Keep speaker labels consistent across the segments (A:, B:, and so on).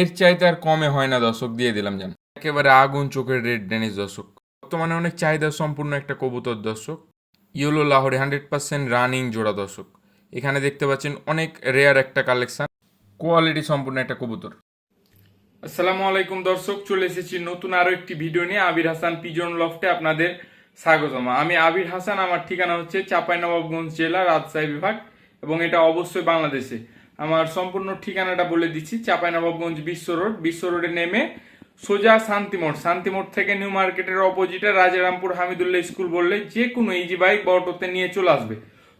A: এর চাইতে আর কমে হয় না দর্শক, দিয়ে দিলাম জান। একেবারে আগুন চোখের রেড ডেনিস দর্শক। বর্তমানে অনেক চাহিদা সম্পূর্ণ একটা কবুতর দর্শক। ইয়েলো লাহোরে হান্ড্রেড পার্সেন্ট রানিং জোড়া দর্শক। এখানে দেখতে পাচ্ছেন অনেক রেয়ার একটা কালেকশন কোয়ালিটি সম্পূর্ণ একটা কবুতর। আসসালামু আলাইকুম দর্শক, চলে এসেছি নতুন আরও একটি ভিডিও নিয়ে। আবির হাসান পিজন লফটে আপনাদের স্বাগতম। আমি আবির হাসান, আমার ঠিকানা হচ্ছে চাঁপাইনবাবগঞ্জ জেলা রাজশাহী বিভাগ এবং এটা অবশ্যই বাংলাদেশে। আমার সম্পূর্ণ ঠিকানাটা বলে দিচ্ছি, চাঁপাইনবাবগঞ্জ বিশ্ব রোড, বিশ্ব রোডে নেমে সোজা শান্তিমোড় শান্তিমোড় থেকে নিউ মার্কেটের অপোজিটে রাজারামপুর হামিদুল্লাহ স্কুল বললে যে কোনো ইজি বাইক বা অটোতে নিয়ে চলে আসবে।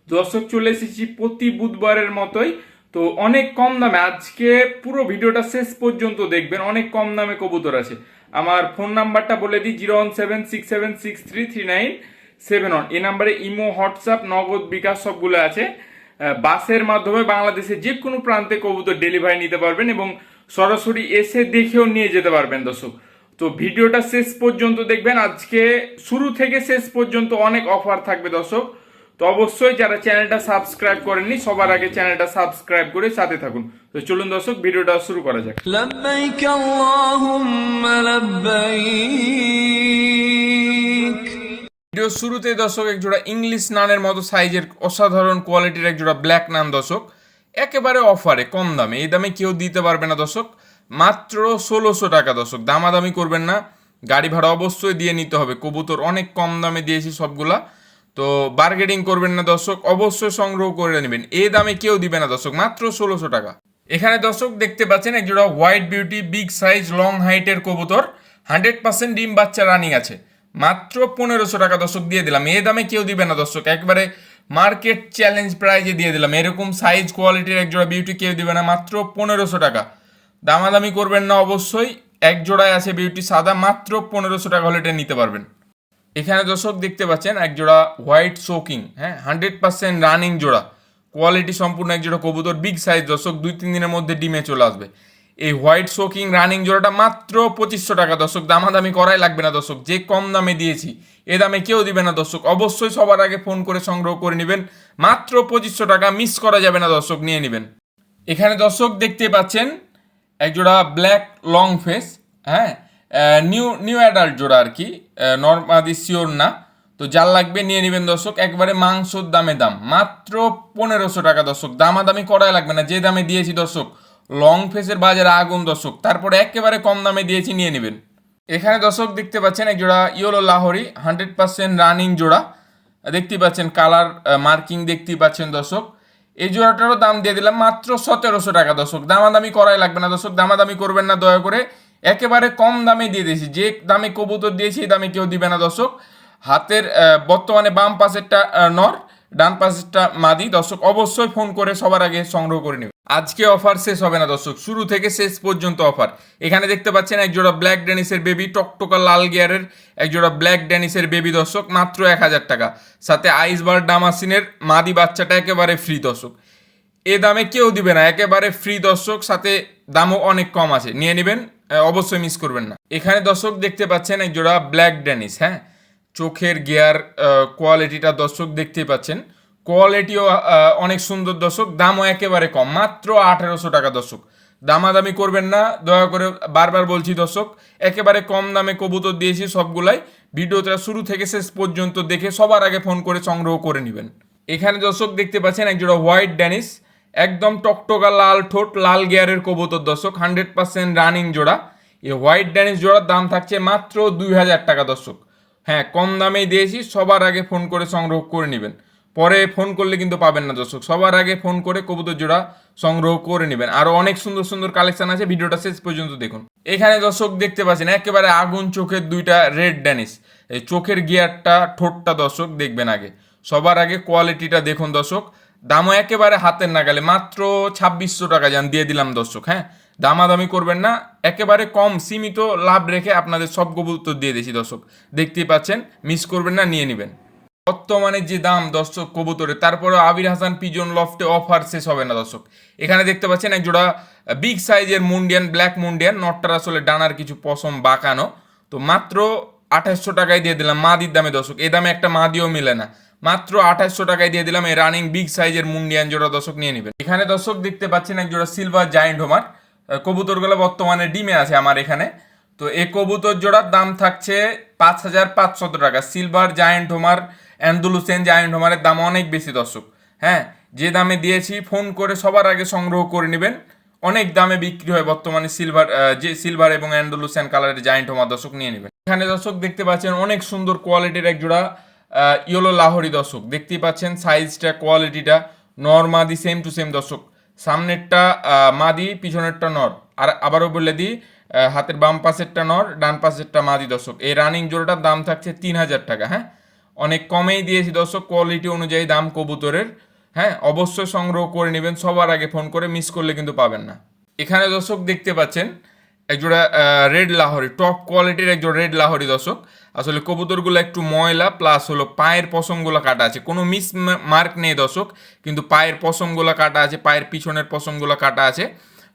A: দর্শক চলে এসেছি প্রতি বুধবারের মতোই। তো অনেক কম দামে, আজকে পুরো ভিডিওটা শেষ পর্যন্ত দেখবেন, অনেক কম দামে কবুতর আছে। আমার ফোন নাম্বারটা বলে দিই, zero one seven six seven six three three nine seven one. এই নাম্বারে ইমো, হোয়াটসঅ্যাপ, নগদ বিকাশ সবগুলো আছে। বাসের মাধ্যমে বাংলাদেশের যে কোনো প্রান্তে কবুতর ডেলিভারি নিতে পারবেন এবং সরাসরি এসে দেখেও নিয়ে যেতে পারবেন দর্শক। তো ভিডিওটা শেষ পর্যন্ত দেখবেন। আজকে শুরু থেকে শেষ পর্যন্ত অনেক অফার থাকবে দর্শক। তো অবশ্যই যারা চ্যানেলটা সাবস্ক্রাইব করেননি, সবার আগে চ্যানেলটা সাবস্ক্রাইব করে সাথে থাকুন। তো চলুন দর্শক, ভিডিওটা শুরু করা যাক।
B: লাব্বাইক আল্লাহুম্মা লাব্বাইক।
A: ভিডিও শুরুতে দর্শক, এক জোড়া ইংলিশ নানের মতো সাইজের অসাধারণ কোয়ালিটির এক জোড়া ব্ল্যাক নান দর্শক। একেবারে অফারে কম দামে। এই দামে কেউ দিতে পারবে না দর্শক। মাত্র ষোলোশো টাকা দর্শক। দামাদামি করবেন না। গাড়ি ভাড়া অবশ্যই দিয়ে নিতে হবে। কবুতর অনেক কম দামে দিয়েছি সবগুলা। তো বার্গেটিং করবেন না দর্শক। অবশ্যই সংগ্রহ করে নেবেন। এই দামে কেউ দিবে না দর্শক। মাত্র ষোলোশো টাকা। এখানে দর্শক দেখতে পাচ্ছেন এক জোড়া white beauty big size long হাইটের কবুতর। হান্ড্রেড পার্সেন্ট ডিম বাচ্চা রানিং আছে। মাত্র পনেরোশো টাকা দর্শক দিয়ে দিলাম। এ দামে কেউ দিবে না দর্শক। একবারে মার্কেট চ্যালেঞ্জ প্রাইজে দিয়ে দিলাম। এরকম সাইজ কোয়ালিটির এক জোড়া বিউটি কেউ দিবে না, মাত্র পনেরোশো টাকা। দামাদামি করবেন না অবশ্যই। এক জোড়ায় আছে বিউটি সাদা, মাত্র পনেরোশো টাকা হলে এটা নিতে পারবেন। এখানে দর্শক দেখতে পাচ্ছেন এক জোড়া হোয়াইট শোকিং হ্যাঁ হান্ড্রেড পার্সেন্ট রানিং জোড়া। কোয়ালিটি সম্পূর্ণ এক জোড়া কবুতর বিগ সাইজ দর্শক, দুই তিন দিনের মধ্যে ডিমে চলে আসবে। এই হোয়াইট শোকিং রানিং জোড়াটা মাত্র পঁচিশশো টাকা, দর্শক। দামাদামি করাই লাগবে না, দর্শক। যে কম দামে দিয়েছি, এ দামে কেউ দিবে না, দর্শক। অবশ্যই সবার আগে ফোন করে সংগ্রহ করে নেবেন। মাত্র পঁচিশশো টাকা মিস করা যাবে না, দর্শক, নিয়ে নেবেন। এখানে, দর্শক, দেখতে পাচ্ছেন এক জোড়া ব্ল্যাক লং ফেস হ্যাঁ? নিউ নিউ অ্যাডাল্ট জোড়া আর কি। নর্মাদি শিওর না। তো যার লাগবে নিয়ে নেবেন, দর্শক। একবারে মাংসর দামে দাম। মাত্র পনেরোশো টাকা, দর্শক। দামাদামি করাই লাগবে না। যে দামে দিয়েছি, দর্শক লং ফেসের বাজারে আগুন, দর্শক। তারপরে একেবারে কম দামে দিয়েছি, নিয়ে নেবেন। এখানে দর্শক দেখতে পাচ্ছেন, এক জোড়া yellow Lahori, hundred percent running জোড়া। দেখতে পাচ্ছেন, কালার মার্কিং দেখতেই পাচ্ছেন, দর্শক। এই জোড়াটারও দাম দিয়ে দিলাম মাত্র সতেরোশো টাকা, দর্শক। দামাদামি করাই লাগবে না, দর্শক। দামাদামি করবেন না, দয়া করে। একেবারে কম দামে দিয়ে দিয়েছি। যে দামে কবুতর দিয়েছি, এই দামে কেউ দিবে না, দর্শক। হাতের বর্তমানে বাম পাশেরটা নর, ডান পাশেরটা মাদি, দর্শক। অবশ্যই ফোন করে সবার আগে সংগ্রহ করে নেবে আজকে অফার শেষ হবে না দর্শক, শুরু থেকে শেষ পর্যন্ত অফার এখানে দেখতে পাচ্ছেন এক জোড়া ব্ল্যাক ড্যানিসের বেবি টকটকা লাল গিয়ারের এক জোড়া ব্ল্যাক ড্যানিসের বেবি দর্শক, মাত্র এক হাজার টাকা। সাথে আইসবার ডামাসিনের মাদি বাচ্চাটা একেবারে ফ্রি দর্শক। এ দামে কেউ দিবে না, একেবারে ফ্রি দর্শক, সাথে দামও অনেক কম আছে। নিয়ে নেবেন অবশ্যই মিস করবেন না। এখানে দর্শক দেখতে পাচ্ছেন এক জোড়া ব্ল্যাক ড্যানিস হ্যাঁ? চোখের গিয়ার কোয়ালিটিটা দর্শক দেখতেই পাচ্ছেন। কোয়ালিটিও অনেক সুন্দর দর্শক, দামও একেবারে কম, মাত্র আঠেরোশো টাকা দর্শক। দামাদামি করবেন না, দয়া করে বারবার বলছি দর্শক, একেবারে কম দামে কবুতর দিয়েছি সবগুলাই। ভিডিওটা শুরু থেকে শেষ পর্যন্ত দেখে সবার আগে ফোন করে সংগ্রহ করে নেবেন। এখানে দর্শক দেখতে পাচ্ছেন এক জোড়া হোয়াইট ড্যানিস একদম টকটকা লাল ঠোঁট, লাল গিয়ারের কবুতর দর্শক, হান্ড্রেড পার্সেন্ট রানিং জোড়া। এই হোয়াইট ড্যানিস জোড়ার দাম থাকছে মাত্র দুই হাজার টাকা দর্শক। হ্যাঁ কম দামেই দিয়েছি, সবার আগে ফোন করে সংগ্রহ করে নেবেন। পরে ফোন করলে কিন্তু পাবেন না দর্শক। সবার আগে ফোন করে কবুতর জোড়া সংগ্রহ করে নেবেন। আরও অনেক সুন্দর সুন্দর কালেকশন আছে, ভিডিওটা শেষ পর্যন্ত দেখুন। এখানে দর্শক দেখতে পাচ্ছেন, একেবারে আগুন চোখের দুইটা রেড ড্যানিস এই চোখের গিয়ারটা, ঠোঁটটা দর্শক দেখবেন আগে। সবার আগে কোয়ালিটিটা দেখুন দর্শক। দামও একেবারে হাতের নাগালে, মাত্র ছাব্বিশশো টাকা যান, দিয়ে দিলাম দর্শক হ্যাঁ? দামাদামি করবেন না, একেবারে কম সীমিত লাভ রেখে আপনাদের সব কবুতর দিয়ে দিয়েছি দর্শক। দেখতেই পাচ্ছেন মিস করবেন না, নিয়ে নেবেন। বর্তমানে যে দাম দর্শক কবুতরের তারপরে আবির হাসান পিজন লফটে অফার শেষ হবে না দর্শক। এখানে দেখতে পাচ্ছেন এক জোড়া বিগ সাইজের মুন্ডিয়ান ব্ল্যাক মুন্ডিয়ান, নটটার আসলে ডানার কিছু পশম বাঁকানো। তো মাত্র আঠাশশো টাকায় দিয়ে দিলাম মাদির দামে দর্শক। এ দামে একটা মাদিও মিলে না। মাত্র আঠাশশো টাকায় দিয়ে দিলাম এই রানিং বিগ সাইজের মুন্ডিয়ান জোড়া দর্শক নিয়ে নেবেন। এখানে দর্শক দেখতে পাচ্ছেন এক জোড়া সিলভার জায়েন্ট হোমার কবুতরগুলো বর্তমানে ডিমে আছে আমার এখানে। তো এই কবুতর জোড়ার দাম থাকছে পাঁচ হাজার পাঁচশত টাকা। Silver giant homer Andalusian giant হোমারের দাম অনেক বেশি, দর্শক। হ্যাঁ যে দামে দিয়েছি, ফোন করে সবার আগে সংগ্রহ করে নেবেন। অনেক দামে বিক্রি হয় বর্তমানে সিলভার যে সিলভার এবং অ্যান্ডুলুসেন কালারের জায়েন্ট হোমা দর্শক, নিয়ে নেবেন। এখানে, দর্শক, দেখতে পাচ্ছেন অনেক সুন্দর কোয়ালিটির এক জোড়া ইয়েলো লাহোরি, দর্শক। দেখতেই পাচ্ছেন সাইজটা, কোয়ালিটিটা নর মাদি সেম টু সেম দর্শক। সামনেরটা মাদি, পিছনেরটা নর। আর আবারও বলে দিই হাতের বাম পাশেরটা নর, ডান পাশেরটা মাদি, দর্শক। এই রানিং জোড়াটার দাম থাকছে তিন হাজার টাকা হ্যাঁ? অনেক কমেই দিয়েছি। দর্শক কোয়ালিটি অনুযায়ী দাম কবুতরের হ্যাঁ অবশ্যই সংগ্রহ করে নেবেন। সবার আগে ফোন করে মিস করলে কিন্তু পাবেন না। এখানে দর্শক দেখতে পাচ্ছেন একজোড়া রেড লাহরি টপ কোয়ালিটির একজোড়া রেড লাহরি দর্শক। আসলে কবুতরগুলো একটু ময়লা প্লাস হলো পায়ের পশমগুলো কাটা আছে। কোনো মিস মার্ক নেই দর্শক, কিন্তু পায়ের পশমগুলো কাটা আছে, পায়ের পিছনের পশমগুলো কাটা আছে।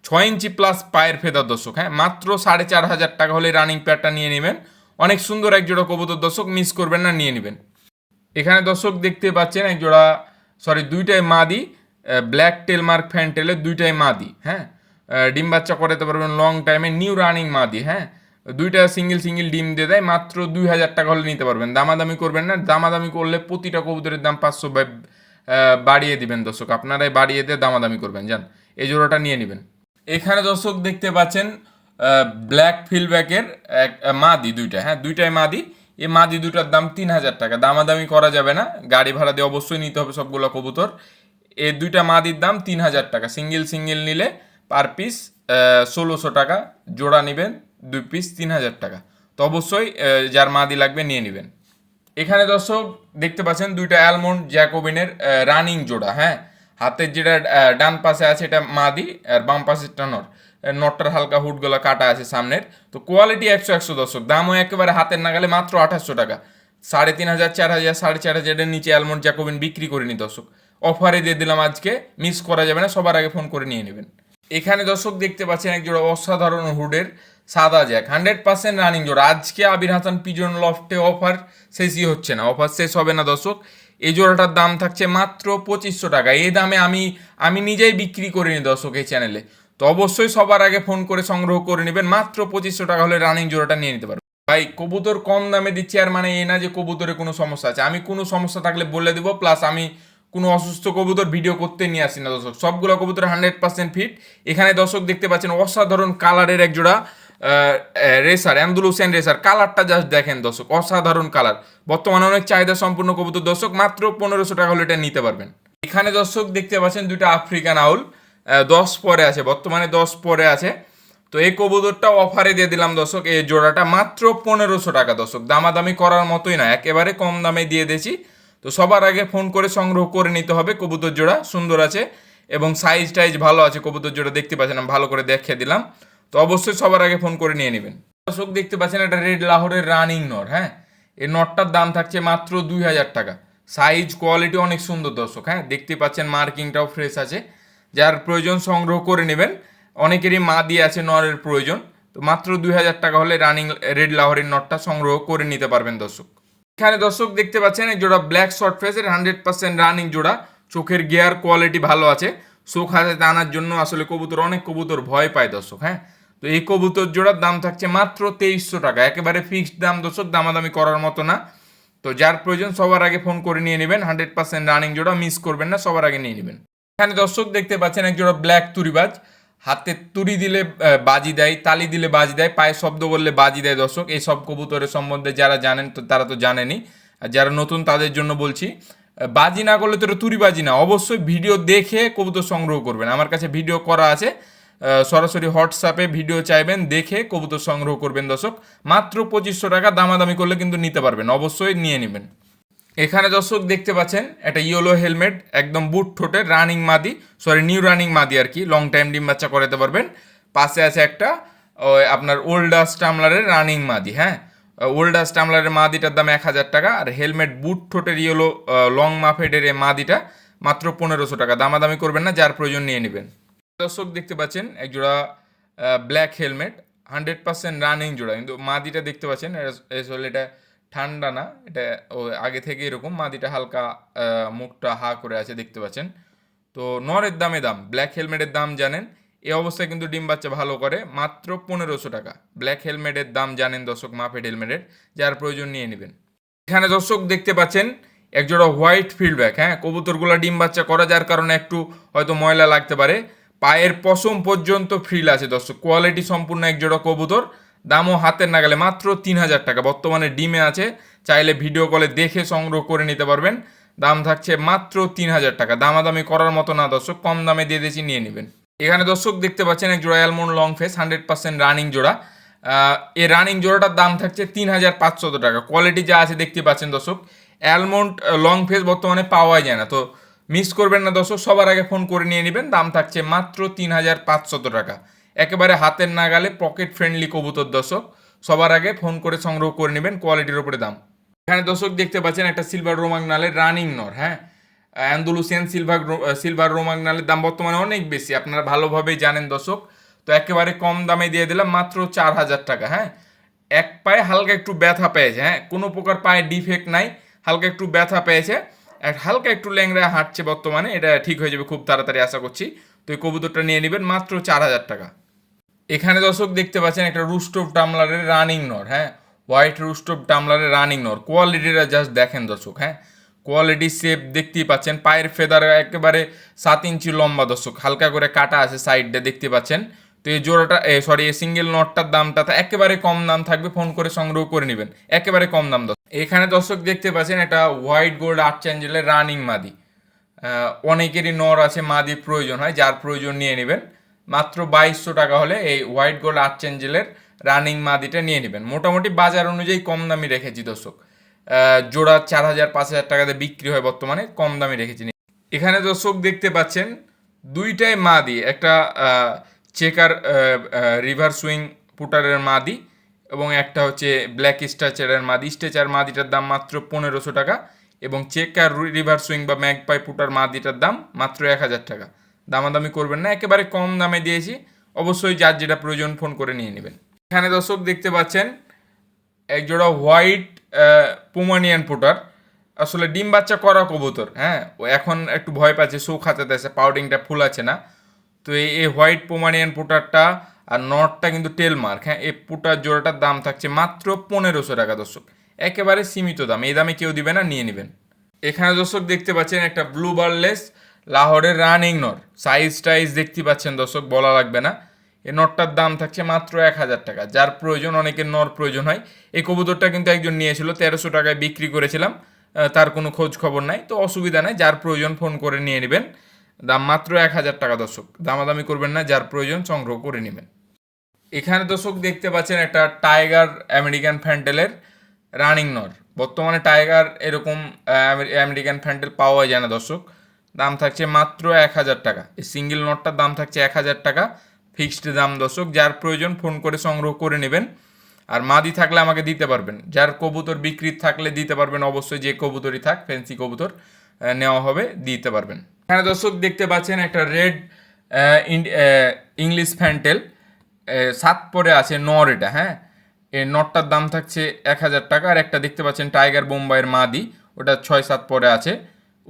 A: ছয় ইঞ্চি প্লাস পায়ের ফেদার দর্শক হ্যাঁ মাত্র সাড়ে চার হাজার টাকা হলে রানিং প্যাডটা নিয়ে নেবেন। অনেক সুন্দর এক জোড়া কবুতর দর্শক মিস করবেন না, নিয়ে নেবেন। এখানে দর্শক দেখতে পাচ্ছেন এক জোড়া সরি দুইটাই মাদি ব্ল্যাক টেল মার্ক ফ্যান্টেলের দুইটাই মাদি হ্যাঁ? ডিম বাচ্চা করাতে পারবেন লং টাইমে নিউ রানিং মাদি হ্যাঁ? দুইটা সিঙ্গেল সিঙ্গেল ডিম দিয়ে দেয়, মাত্র দুই হাজার টাকা হলে নিতে পারবেন। দামাদামি করবেন না, দামাদামি করলে প্রতিটা কবুতরের দাম পাঁচশো বাড়িয়ে দিবেন দর্শক। আপনারাই বাড়িয়ে দিয়ে দামাদামি করবেন যান এই জোড়াটা নিয়ে নেবেন। এখানে দর্শক দেখতে পাচ্ছেন ব্ল্যাক ফিলব্যাকের এক, মাদি দুইটা হ্যাঁ? দুইটাই মাদি এই মাদি দুটার দাম তিন হাজার টাকা। দামাদামি করা যাবে না গাড়ি ভাড়া দিয়ে অবশ্যই নিতে হবে সবগুলো কবুতর। এই দুইটা মাদির দাম তিন হাজার টাকা। সিঙ্গেল সিঙ্গেল নিলে পার পিস ষোলোশো টাকা। জোড়া নেবেন দুই পিস তিন হাজার টাকা। তো অবশ্যই যার মাদি লাগবে নিয়ে নেবেন। এখানে দর্শক দেখতে পাচ্ছেন দুইটা অ্যালমন্ড জ্যাকোবিনের রানিং জোড়া হ্যাঁ? হাতের যেটা ডান পাশে আছে এটা মাদি আর বাম পাশে নর। আহ, নটটার হালকা হুডগুলো কাটা আছে সামনের। তো কোয়ালিটি একশো একশো দর্শক, দামও একেবারে হাতের নাগালে মাত্র আঠাশশো টাকা। সাড়ে তিন হাজার, চার হাজার, সাড়ে চার হাজারের নিচে অ্যালমন্ড জ্যাকোবিন বিক্রি করিনি দর্শক। অফারে দিয়ে দিলাম আজকে মিস করা যাবে না, সবার আগে ফোন করে নিয়ে নেবেন। এখানে দর্শক দেখতে পাচ্ছেন এক জোড়া অসাধারণ হুডের সাদা জ্যাক হান্ড্রেড পার্সেন্ট রানিং জোড়া। আজকে আবির হাসান পিজন লফটে অফার শেষই হচ্ছে না অফার শেষ হবে না দর্শক। এই জোড়াটার দাম থাকছে মাত্র পঁচিশশো টাকা। এই দামে আমি আমি নিজেই বিক্রি করিনি দর্শক এই চ্যানেলে তো অবশ্যই সবার আগে ফোন করে সংগ্রহ করে নেবেন। মাত্র পঁচিশশো টাকা হলে রানিং জোড়াটা নিয়ে নিতে পারবেন। ভাই, কবুতর কম দামে দিচ্ছি, আর মানে এই না যে কবুতরে কোনো সমস্যা আছে। আমি কোনো সমস্যা থাকলে বলে দেবো প্লাস আমি কোনো অসুস্থ কবুতর ভিডিও করতে নিয়ে আসি না, দর্শক। সবগুলো কবুতর হান্ড্রেড পার্সেন্ট ফিট এখানে দর্শক দেখতে পাচ্ছেন, অসাধারণ কালারের এক জোড়া রেসার অ্যান্ডুলুসেন রেসার কালারটা জাস্ট দেখেন দর্শক, অসাধারণ কালার বর্তমানে অনেক চাহিদা সম্পূর্ণ কবুতর, দর্শক। মাত্র পনেরোশো টাকা হলে এটা নিতে পারবেন। এখানে দর্শক দেখতে পাচ্ছেন দুইটা আফ্রিকান আউল। দশ পরে আছে, বর্তমানে দশ পরে আছে। তো এই কবুতরটা অফারে দিয়ে দিলাম দর্শক, এই জোড়াটা মাত্র পনেরোশো টাকা দর্শক। দামাদামি করার মতোই না একেবারে কম দামে দিয়ে দিয়েছি। তো সবার আগে ফোন করে সংগ্রহ করে নিতে হবে, কবুতর জোড়া সুন্দর আছে এবং সাইজ টাইজ ভালো আছে, কবুতর জোড়া দেখতে পাচ্ছেন ভালো করে দেখিয়ে দিলাম। তো অবশ্যই সবার আগে ফোন করে নিয়ে নেবেন। দর্শক, দেখতে পাচ্ছেন এটা রেড লাহোরের রানিং নট হ্যাঁ? এই নটটার দাম থাকছে মাত্র দুই হাজার টাকা। সাইজ কোয়ালিটি অনেক সুন্দর দর্শক হ্যাঁ? দেখতে পাচ্ছেন মার্কিংটাও ফ্রেশ আছে। যার প্রয়োজন সংগ্রহ করে নেবেন। অনেকেরই মা দিয়ে আছে নরের প্রয়োজন। তো মাত্র দুই হাজার টাকা হলে রানিং রেড লাহোরের নটটা সংগ্রহ করে নিতে পারবেন দর্শক। এখানে দর্শক দেখতে পাচ্ছেন এক জোড়া ব্ল্যাক শর্ট ফেসের হান্ড্রেড পার্সেন্ট রানিং জোড়া। চোখের গিয়ার কোয়ালিটি ভালো আছে। চোখ হাতে টানার জন্য আসলে কবুতর, অনেক কবুতর ভয় পায় দর্শক হ্যাঁ? তো এই কবুতর জোড়ার দাম থাকছে মাত্র তেইশশো টাকা। একেবারে ফিক্সড দাম দর্শক, দামাদামি করার মতো না। তো যার প্রয়োজন সবার আগে ফোন করে নিয়ে নেবেন। হান্ড্রেড পার্সেন্ট রানিং জোড়া মিস করবেন না, সবার আগে নিয়ে নেবেন। এখানে দর্শক দেখতে পাচ্ছেন এক জোড়া ব্ল্যাক তুরিবাজ। হাতে তুরি দিলে বাজি দেয়, তালি দিলে বাজি দেয়, পায়ে শব্দ বললে বাজি দেয় দর্শক। এই সব কবুতরের সম্বন্ধে যারা জানেন, তো তারা তো জানেনই আর যারা নতুন, তাদের জন্য বলছি বাজি না করলে তো তুরি বাজি না। অবশ্যই ভিডিও দেখে কবুতর সংগ্রহ করবেন। আমার কাছে ভিডিও করা আছে সরাসরি হোয়াটসঅ্যাপে ভিডিও চাইবেন, দেখে কবুতর সংগ্রহ করবেন দর্শক। মাত্র পঁচিশশো টাকা, দামাদামি করলে কিন্তু নিতে পারবেন। অবশ্যই নিয়ে নেবেন। এখানে দর্শক দেখতে পাচ্ছেন, একটা ইয়েলো হেলমেট একদম বুট ঠোঁটের রানিং মাদি সরি নিউ রানিং মাদি আর কি লং টাইম ডিম বাচ্চা করাতে পারবেন। পাশে আছে একটা আপনার ওল্ডাস টামলারের রানিং মাদি হ্যাঁ? ওল্ডাস টামলারের মাদিটার দাম এক হাজার টাকা, আর হেলমেট বুট ঠোঁটের ইয়েলো লং মাফেডের এই মাদিটা মাত্র পনেরোশো টাকা। দামাদামি করবেন না, যার প্রয়োজন নিয়ে নেবেন। দর্শক দেখতে পাচ্ছেন একজোড়া black helmet hundred percent running জোড়া, কিন্তু মাদিটা দেখতে পাচ্ছেন এটা ঠান্ডা না, এটা ও আগে থেকে এরকম, মাদিটা হালকা মুখটা হা করে আছে, দেখতে পাচ্ছেন। তো নরের দামে দাম ব্ল্যাক হেলমেটের দাম জানেন এই অবস্থায় কিন্তু ডিম বাচ্চা ভালো করে, মাত্র পনেরোশো টাকা। ব্ল্যাক হেলমেটের দাম জানেন দর্শক, মাফেড হেলমেটের যার প্রয়োজন নিয়ে নেবেন। এখানে দর্শক দেখতে পাচ্ছেন, একজোড়া হোয়াইট ফিল্ডব্যাক হ্যাঁ কবুতরগুলো ডিম বাচ্চা করা, যার কারণে একটু হয়তো ময়লা লাগতে পারে। পায়ের পশম পর্যন্ত ফ্রিল আছে দর্শক কোয়ালিটি সম্পূর্ণ একজোড়া কবুতর। দামও হাতের নাগালে মাত্র তিন হাজার টাকা। বর্তমানে ডিমে আছে, চাইলে ভিডিও কলে দেখে সংগ্রহ করে নিতে পারবেন। দাম থাকছে মাত্র তিন হাজার টাকা। দামাদামি করার মতো না দর্শক, কম দামে দিয়ে দিয়েছি, নিয়ে নেবেন। এখানে দর্শক দেখতে পাচ্ছেন এক জোড়া almond long face hundred percent running জোড়া। এই রানিং জোড়াটার দাম থাকছে তিন হাজার পাঁচশত টাকা। কোয়ালিটি যা আছে দেখতে পাচ্ছেন দর্শক অ্যালমন্ড লং ফেস বর্তমানে পাওয়াই যায় না। তো মিস করবেন না দর্শক, সবার আগে ফোন করে নিয়ে নেবেন। দাম থাকছে মাত্র তিন হাজার পাঁচশত টাকা। একেবারে হাতের নাগালে পকেট ফ্রেন্ডলি কবুতর দর্শক, সবার আগে ফোন করে সংগ্রহ করে নেবেন কোয়ালিটির ওপরে দাম। এখানে দর্শক দেখতে পাচ্ছেন একটা সিলভার রোমাগনালের রানিং নর হ্যাঁ? অ্যান্ডুলুসিয়ান সিলভার সিলভার রোমাগনালের দাম বর্তমানে অনেক বেশি, আপনারা ভালোভাবেই জানেন দর্শক। তো একেবারে কম দামে দিয়ে দিলাম মাত্র চার হাজার টাকা হ্যাঁ? এক পায়ে হালকা একটু ব্যথা পেয়েছে হ্যাঁ? কোনো প্রকার পায়ে ডিফেক্ট নাই, হালকা একটু ব্যথা পেয়েছে হালকা একটু ল্যাংড়া হাঁটছে বর্তমানে, এটা ঠিক হয়ে যাবে খুব তাড়াতাড়ি আশা করছি। তো এই কবুতরটা নিয়ে নেবেন মাত্র চার হাজার টাকা। এখানে দর্শক দেখতে পাচ্ছেন একটা রুস্টোভ টামলারের রানিং নর হ্যাঁ? হোয়াইট রুস্টোভ টামলারের রানিং নর কোয়ালিটিটা জাস্ট দেখেন দর্শক হ্যাঁ? কোয়ালিটি সেপ দেখতেই পাচ্ছেন। পায়ের ফেদার একেবারে সাত ইঞ্চি লম্বা দর্শক, হালকা করে কাটা আছে সাইডটা দেখতে পাচ্ছেন। তো এই জোড়াটা সরি এই সিঙ্গেল নটটার দামটা তো একেবারে কম দাম থাকবে ফোন করে সংগ্রহ করে নেবেন। একেবারে কম দাম দর্শক। এখানে দর্শক দেখতে পাচ্ছেন এটা হোয়াইট গোল্ড আর্ট চ্যাঞ্জেলের রানিং মাদি। অনেকেরই নর আছে, মাদির প্রয়োজন হয়, যার প্রয়োজন নিয়ে নেবেন। মাত্র বাইশশো টাকা হলে এই হোয়াইট গোল্ড আর্ট চেঞ্জেলের রানিং মাদিটা নিয়ে নেবেন। মোটামুটি বাজার অনুযায়ী কম দামি রেখেছি দর্শক। জোড়া চার হাজার, পাঁচ হাজার টাকাতে বিক্রি হয় বর্তমানে, কম দামি রেখেছি। এখানে দর্শক দেখতে পাচ্ছেন, দুইটাই মাদি, একটা চেকার রিভার সুইং পুটারের মাদি এবং একটা হচ্ছে ব্ল্যাক স্ট্যাচারের মাদি। স্ট্যাচার মাদিটার দাম মাত্র পনেরোশো টাকা এবং চেকার রিভার সুইং বা ম্যাগপাই পুটার মাদিটার দাম মাত্র এক হাজার টাকা। দামাদামি করবেন না, একেবারে কম দামে দিয়েছি। অবশ্যই যার যেটা প্রয়োজন ফোন করে নিয়ে নেবেন। এখানে দর্শক দেখতে পাচ্ছেন, এক জোড়া হোয়াইট পোমানিয়ান পুটার আসলে ডিম বাচ্চা করা কবুতর হ্যাঁ? ও এখন একটু ভয় পাচ্ছে শো খাঁচাতে আছে পাউডিংটা ফুল আছে না। তো এই এই হোয়াইট পোমানিয়ান পুটারটা আর নটটা কিন্তু টেল মার্ক হ্যাঁ? এই পুটার জোড়াটার দাম থাকছে মাত্র পনেরোশো টাকা দর্শক। একেবারে সীমিত দাম, এই দামে কেউ দিবে না, নিয়ে নেবেন। এখানে দর্শক দেখতে পাচ্ছেন একটা ব্লু বারলেস লাহোরের রানিং নর। সাইজ টাইজ দেখতে পাচ্ছেন দর্শক, বলা লাগবে না। এই নটটার দাম থাকছে মাত্র এক হাজার টাকা। যার প্রয়োজন, অনেকের নর প্রয়োজন হয়। এই কবুতরটা কিন্তু একজন নিয়েছিল, তেরোশো টাকায় বিক্রি করেছিলাম। তার কোনো খোঁজ খবর নাই, তো অসুবিধা নাই। যার প্রয়োজন ফোন করে নিয়ে নেবেন। দাম মাত্র এক হাজার টাকা দর্শক। দামাদামি করবেন না, যার প্রয়োজন সংগ্রহ করে নেবেন। এখানে দর্শক দেখতে পাচ্ছেন একটা টাইগার আমেরিকান ফ্যান্টেলের রানিং নর। বর্তমানে টাইগার এরকম আমেরিকান ফ্যান্টেল পাওয়া যায় না দর্শক। দাম থাকছে মাত্র এক হাজার টাকা। এই সিঙ্গেল নটটার দাম থাকছে এক হাজার টাকা। ফিক্সড দাম দর্শক, যার প্রয়োজন ফোন করে সংগ্রহ করে নেবেন। আর মাদি থাকলে আমাকে দিতে পারবেন। যার কবুতর বিক্রি থাকলে দিতে পারবেন, অবশ্যই যে কবুতরই থাক ফ্যান্সি কবুতর নেওয়া হবে, দিতে পারবেন। এখানে দর্শক দেখতে পাচ্ছেন একটা রেড ইংলিশ ফ্যান্টেল সাত পরে আছে নর এটা হ্যাঁ? এই নটটার দাম থাকছে এক হাজার টাকা। আর একটা দেখতে পাচ্ছেন টাইগার বোম্বাইয়ের মাদি। ওটা ছয় সাত পরে আছে।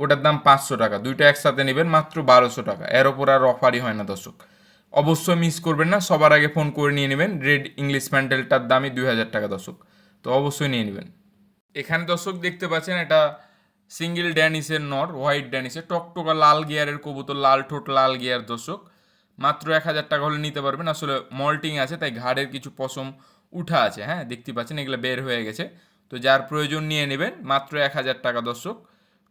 A: ওটার দাম পাঁচশো টাকা। দুইটা একসাথে নেবেন মাত্র বারোশো টাকা। এর ওপর আর অফারই হয় না দর্শক। অবশ্যই মিস করবেন না। সবার আগে ফোন করে নিয়ে নেবেন। রেড ইংলিশ প্যান্ডেলটার দামই দুই হাজার টাকা দর্শক। তো অবশ্যই নিয়ে নেবেন। এখানে দর্শক দেখতে পাচ্ছেন এটা সিঙ্গেল ড্যানিসের নর হোয়াইট ড্যানিসের টকটকা লাল গিয়ারের কবুতর, লাল ঠোঁট, লাল গিয়ার দর্শক। মাত্র এক হাজার টাকা হলে নিতে পারবেন। আসলে মল্টিং আছে, তাই ঘাড়ের কিছু পশম উঠা আছে। হ্যাঁ দেখতে পাচ্ছেন, এগুলো বের হয়ে গেছে। তো যার প্রয়োজন নিয়ে নেবেন। মাত্র এক হাজার টাকা দর্শক।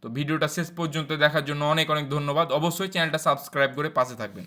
A: তো ভিডিওটা শেষ পর্যন্ত দেখার জন্য অনেক অনেক ধন্যবাদ। অবশ্যই চ্যানেলটা সাবস্ক্রাইব করে পাশে থাকবেন।